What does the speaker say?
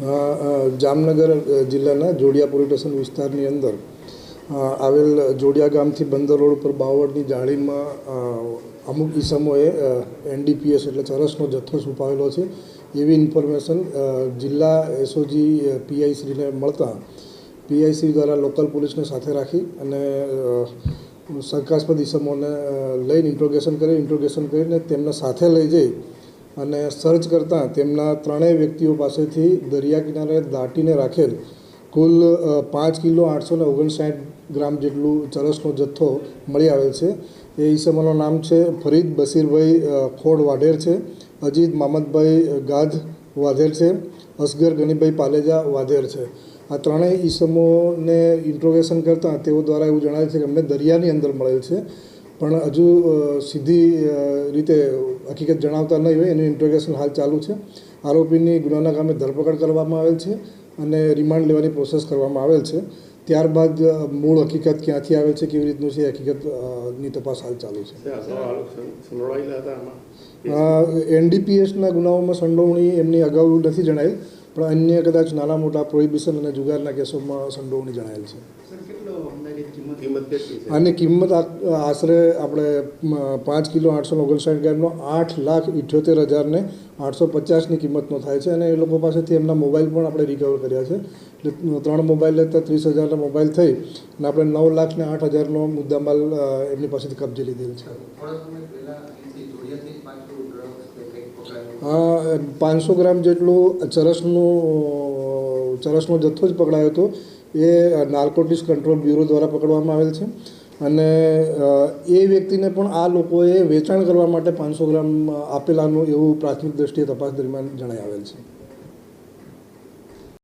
જામનગર જિલ્લાના જોડિયા police station વિસ્તારની અંદર આવેલ જોડિયા ગામથી બંદર રોડ ઉપર બાવળની જાળીમાં અમુક ઈસમોએ એનડીપીએસ એટલે ચરસનો જથ્થો છુપાવેલો છે. એવી ઇન્ફોર્મેશન જિલ્લા એસઓજી પીઆઈસીને મળતા પીઆઈસી દ્વારા લોકલ પોલીસને સાથે રાખી અને શંકાસ્પદ ઈસમોને લઈને ઇન્ટ્રોગેશન કરી ઇન્ટ્રોગેશન કરીને તેમને સાથે લઈ જઈ અને સર્ચ કરતાં તેમના ત્રણેય વ્યક્તિઓ પાસેથી દરિયા કિનારે દાટીને રાખેલ કુલ પાંચ કિલો આઠસો ને ઓગણસાઠ ગ્રામ જેટલું ચરસનો જથ્થો મળી આવેલ છે. એ ઈસમોનું નામ છે ફરીદ બસીરભાઈ ખોડ વાઢેર છે. અજીત મામદભાઈ ગાધ વાધેર છે. અસગર ગનીભાઈ પાલેજા વાધેર છે. આ ત્રણેય ઈસમોને ઇન્ટ્રોગેશન કરતાં તેઓ દ્વારા એવું જણાવે છે કે અમને દરિયાની અંદર મળેલ છે. પણ હજુ સીધી રીતે હકીકત જણાવતા નહીં હોય એનું ઇન્ટ્રોગેશન હાલ ચાલુ છે. આરોપીની ગુનાના કામે ધરપકડ કરવામાં આવેલ છે અને રિમાન્ડ લેવાની પ્રોસેસ કરવામાં આવેલ છે. ત્યારબાદ મૂળ હકીકત ક્યાંથી આવેલ છે કેવી રીતનું છે એ હકીકતની તપાસ હાલ ચાલુ છે. એનડીપીએસના ગુનાઓમાં સંડોવણી એમની અગાઉ નથી જણાયેલ. પણ અન્ય કદાચ નાના મોટા પ્રોહિબિશન અને જુગારના કેસોમાં સંડોવણી જણાયેલ છે. આની કિંમત? આશરે આપણે પાંચ કિલો આઠસો ઓગણસાઠ ગ્રામનો આઠ લાખ ઇઠ્યોતેર હજારને આઠસો પચાસની કિંમતનો થાય છે અને એ લોકો પાસેથી એમના મોબાઈલ પણ આપણે રિકવર કર્યા છે. એટલે ત્રણ મોબાઈલ લેતા ત્રીસ હજારના મોબાઈલ થઈ અને આપણે નવ લાખ ને આઠ હજારનો મુદ્દામાલ એમની પાસેથી કબજે લીધેલ છે. પાંચસો ગ્રામ જેટલું ચરસનું ચરસનો જથ્થો જ પકડાયો હતો. એ નાર્કોટિક્સ કંટ્રોલ બ્યુરો દ્વારા પકડવામાં આવેલ છે. અને એ વ્યક્તિને પણ આ લોકોએ વેચાણ કરવા માટે પાંચસો ગ્રામ આપેલાનું એવું પ્રાથમિક દ્રષ્ટિએ તપાસ દરમિયાન જણાઈ આવેલ છે.